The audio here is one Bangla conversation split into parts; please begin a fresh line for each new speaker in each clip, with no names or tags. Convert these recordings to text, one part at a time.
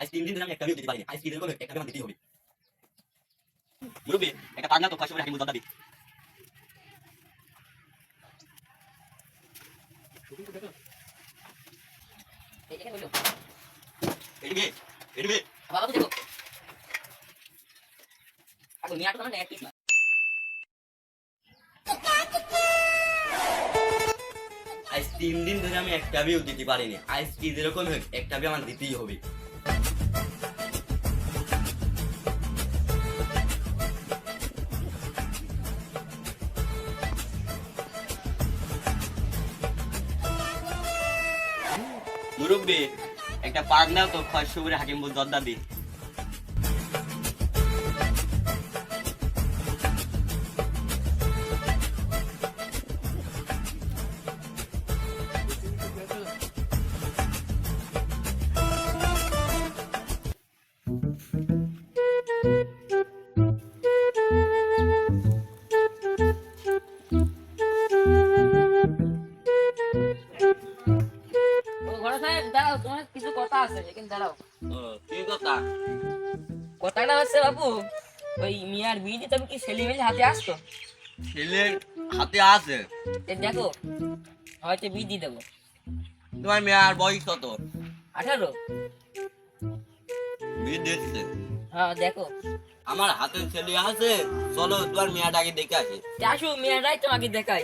আজ তিন দিন ধরে আমি একটা বিয়ে দিতে পারিনি। আজ কি এরকম একটা আমার দিতেই হবে? মুরব্বী একটা পাগনা তো ফাঁসি করে হাকিম দাদা দি।
এখানে বলো
এটি বিয়ে এটি বিয়ে
বাবা তো দেখো। এখন মিয়া তো না এক পিস
আজ তিন দিন ধরে আমি একটা বিয়ে দিতে পারিনি। আজ কি যেরকম একটা বিয়ে আমার দিতেই হবে। মুরব্বী একটা পাগনা তো খয় সবুরে হাকিম জর্দা দি।
কথা দাঁড়াও।
কি কথা?
কথাটা হচ্ছে বাবু ওই মিয়ার বিয়ে দিতে কি ছেলে মেলে হাতে আসতো?
ছেলের হাতে আছে
দেখো হয়তো বিয়ে দিয়ে দেবো।
তোমার মেয়ের বয়স কত?
আঠারো।
বিয়ে দিচ্ছে
হ্যাঁ দেখো।
আমার হাতে ছেলে আছে চলো তোমার মেয়েটাকে দেখে আসি।
আসো মেয়েরাই তোমাকে দেখাই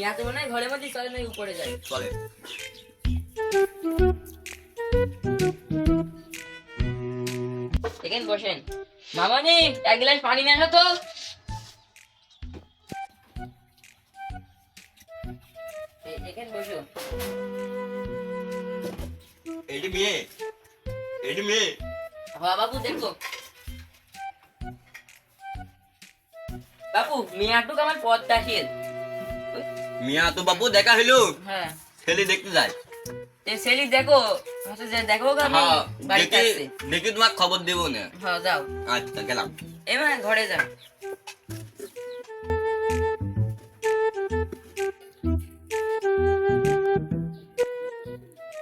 মিয়া তো মনে হয় ঘরের মধ্যে চলে নাই উপরে যায়?
চলে।
এখানে বসেন। মামানি এক গ্লাস পানি নিয়ে আসো তো। এ- এখানে বসো।
এটি মেয়ে। এটি মেয়ে।
হ্যাঁ বাবু দেখো। বাবু মিয়াটুক আমার পদ্মাশীল
মিয়া তো বাবু দেখা হইল।
হ্যাঁ।
ছেলে দেখতে যায়।
এ সেলি দেখো হচ্ছে যে দেখো আমি
হ্যাঁ,
বাড়িতে
দেখে
আসছি
দেখে খবর দেবো না।
হ্যাঁ যাও।
আচ্ছা গেলাম।
এবার ঘরে যাও।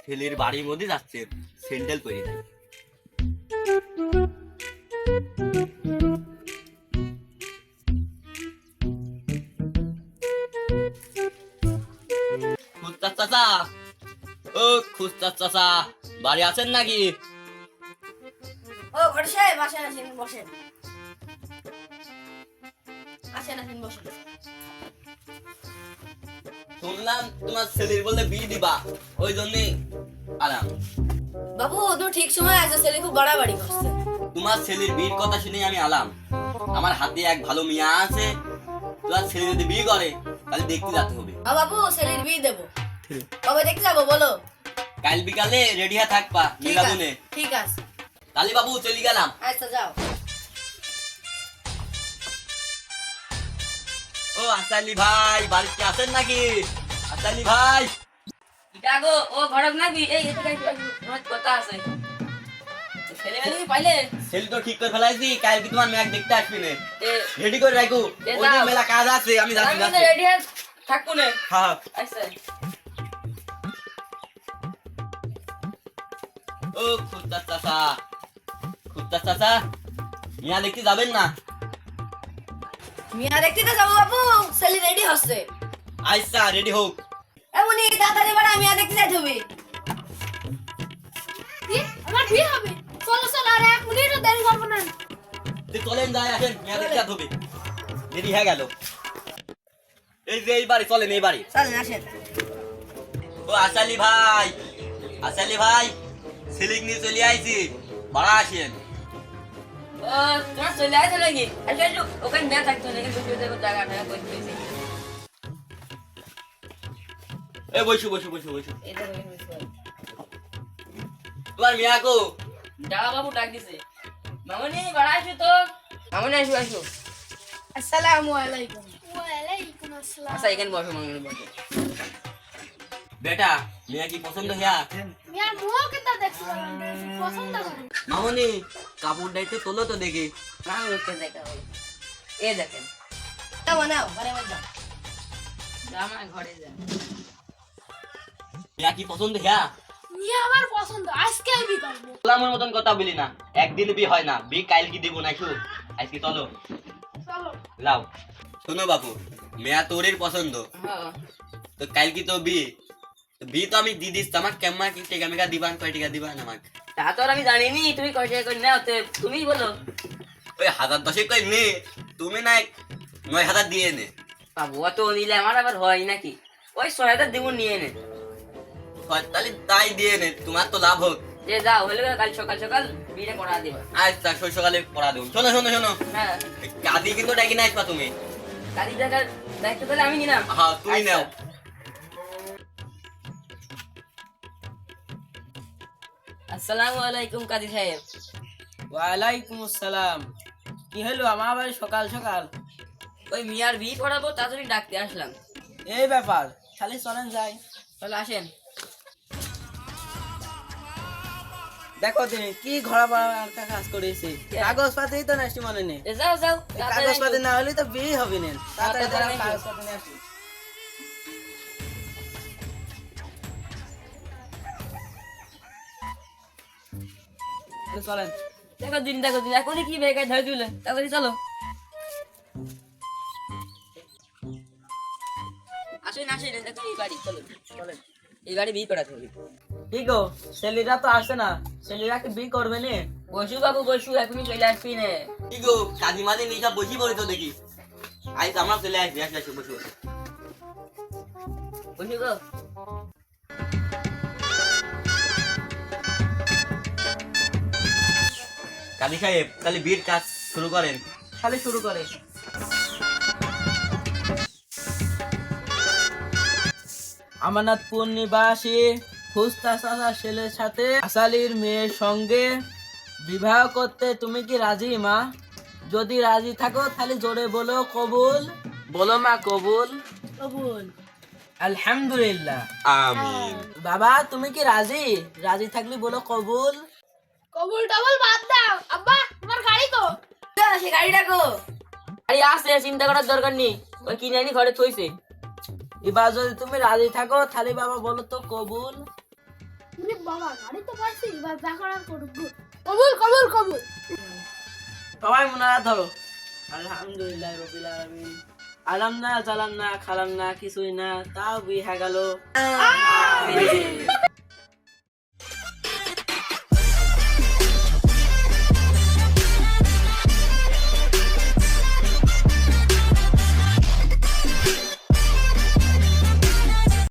ছেলের বাড়ির মধ্যে যাচ্ছে স্যান্ডেল পরে যায়। চাচা ও খুস্তাস চাচা বাড়ি আছেন নাকি
ও ঘরে সাহেব আসেন আসেন বসেন আসেন আসেন বসেন
শুনলাম তোমার ছেলের বলে বিয়ে দিবা ওই জন্যই আলাম
বাবু তুমি ঠিক সময় আসো ছেলে খুব বাড়াবাড়ি করছে
তোমার ছেলের বিয়ের কথা শুনে আমি আলাম আমার হাতে এক ভালো মিয়া আছে তোমার ছেলে যদি বিয়ে করে তাহলে দেখতে যেতে হবে
বাবু ছেলের বিয়ে দেবো কবে দেখতে যাব বলো।
কাল বিকালে রেডি হয়ে থাকবা মিলাদুনে
ঠিক আছে।
তাহলে বাবু চলে গেলাম।
আচ্ছা যাও।
ও আসালি ভাই বাড়িতে আছেন নাকি? আসালি ভাই।
ইটা ও ঘরক নাকি? এই কথা আছে। ছেলে
ও খুদ্দাস চাচা খুদ্দাস চাচা মিয়া দেখতে যাবেন না।
মিয়া দেখতে তো যাব বাবু ছেলে রেডি হচ্ছে।
আচ্ছা রেডি হোক।
এমনই তাড়াতাড়ি বাড়া মিয়া দেখতে যাইতে হবে। আমার বিয়ে হবে? চলো চলো আর এক মিনিটও দেরি করব না।
তো চলেন যাই আসেন মিয়া দেখতে যেতে হবে। দেরি হয়ে গেল। এই যে এই বাড়ি চলেন এই বাড়ি।
চলেন আসেন।
ও আসালি ভাই আসালি ভাই। সিলিং নিয়ে চলে আইছি। ভাড়া আসেন।
তোমার চলে আসে নাকি? আসো আসো ওখানে না থাকতো না এখানে বসে দেখো জায়গা টাকা করে
এ বসু বসু বসু বসু।
এই দেখো এখানে বসে। আছে।
তোমার মিয়া কো?
দাদা বাবু ডাক দিছে। মামনি বাড়া আসো তো? মামনি আসো আসো।
আসসালামু আলাইকুম। ওয়ালাইকুম আসসালাম।
আচ্ছা এখানে বসো মামনি বসো।
বেটা মিয়া কি পছন্দ
মিয়ার মুখ দেখছি? পছন্দ করে।
মামনি কাপড় ডাইতে তোলো তো দেখি।
মামনি ওকে দেখা। এ দেখেন।
ঘরে মধ্যে
আমার ঘরে যা।
মিয়া কি পছন্দ হ্যাঁ?
নিয়ে আমার পছন্দ আজকে আমি করব।
মতন কথা বলি না একদিন বি হয় না বি কাল কি দিব না শুন আজকে চলো।
চলো।
লাও শোনো বাপু মেয়া তোরের পছন্দ।
হ্যাঁ।
তো কাইল কি তো বি বি তো আমি দি দিস তোমাক কেমন কি টেকা মেকা দিবান কয় টেকা দিবান আমাক।
তা তো আমি জানিনি তুমি কয় টাকা করে নাও তো তুমি বলো।
ওই হাজার দশেক কই নে তুমি না নয় হাজার দিয়ে নে।
বাবু অত নিলে আমার আবার হয় নাকি? ওই ছয় হাজার দেবো নিয়ে নে।
তাহলে তাই দিয়ে নে তোমার তো লাভ হোক।
যে যাও হলে কাল সকাল সকাল বিয়ে করা দিবা
আচ্ছা শৈ সকালে পড়া দেবো শোনো শোনো শোনো।
হ্যাঁ
কাদি কিন্তু ডাকি না আসবা তুমি।
কালি টাকার দায়িত্ব তাহলে আমি নিলাম।
হ্যাঁ তুমি
আচ্ছা।
নাও।
আসসালামু আলাইকুম কাদি সাহেব।
ওয়ালাইকুম আসসালাম। কি হলো আমার বাড়ি সকাল সকাল?
ওই মিয়ার বিয়ে করাবো তাড়াতাড়ি ডাকতে আসলাম।
এই ব্যাপার খালি চলেন যাই।
তাহলে আসেন।
দেখো তুমি কি ঘোরা বাড়া কাজ করেছি। কাগজ পাতি তো নাসি মনে নেই।
যাও যাও
কাগজ পাতি না হলে তো বিয়ে হবে না। তাড়াতাড়ি। কাগজ পাতি নিয়ে আসি। চলেন।
দেখো দিন দেখো দিন। এখনই কি বেকার ধরে দিলে তাড়াতাড়ি চলো। আসেন আসেন দেখো এই বাড়ি চলো চলেন। এই বাড়ি বিয়ে করাতে হবে।
কি গো ছেলেরা তো আসে না। ছেলেরা কি বিয়ে করবে না?
বসু বাবু বসু এখনই চলে আসবি নে।
কি গো কাদি মাদি নিশা বসি পড়ে তো দেখি। আজ আমরা চলে আসবি। বসু
গো।
কাদি সাহেব তাহলে বিয়ের কাজ শুরু করেন।
খালি শুরু করে। আমানাতপুর নিবাসী ফুস্তা চাচা ছেলের সাথে আসালির মেয়ের সঙ্গে বিবাহ করতে তুমি কি রাজি মা? যদি রাজি থাকো তাহলে জোরে বলো কবুল। বলো মা কবুল।
কবুল।
আলহামদুলিল্লাহ।
আমিন।
বাবা তুমি কি রাজি? রাজি থাকলে বলো কবুল।
কবুল টবুল বাদ দাও। আব্বা তোমার গাড়ি তো।
সে
আরে আসে চিন্তা করার দরকার নেই। ওই কিনে আনি ঘরে থইছে।
এবার যদি তুমি রাজি থাকো তাহলে বাবা বলো তো কবুল।
তুমি বাবা গাড়ি তো পাইছি এবার যা করার করুক কবুল কবুল কবুল।
সবাই মনে ধরো আলহামদুলিল্লাহ রবিল আলামিন। আলাম না চালাম না খালাম না কিছুই না তাও বিয়ে গেল।